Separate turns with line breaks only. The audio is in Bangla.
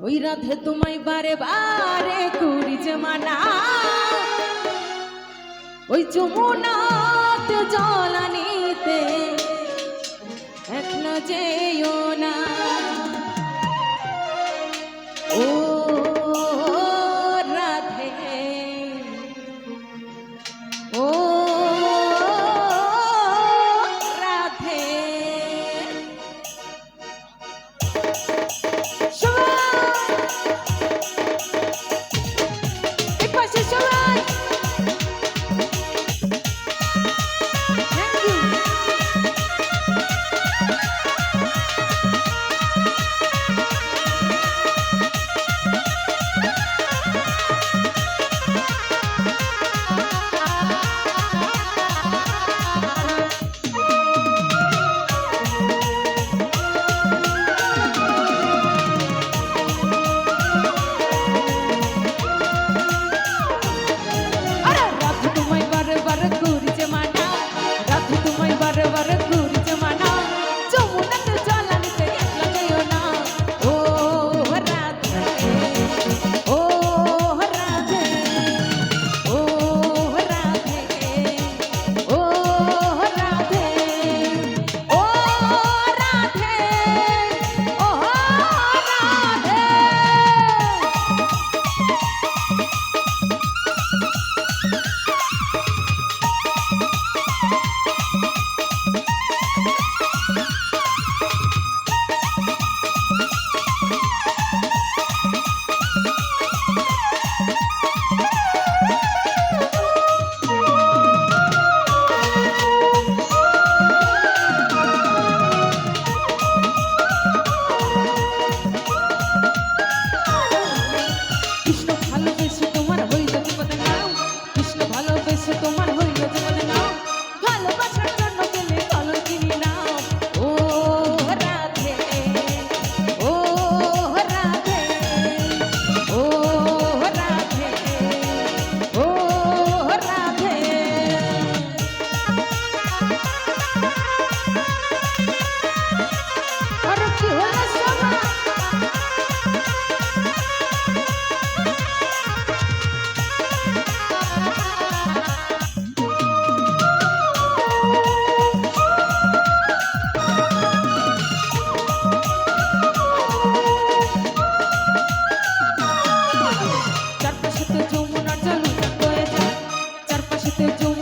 ওই রাধে তোমায় বারে বারে করি জমানা ওই যমুনা জলানি Te juro.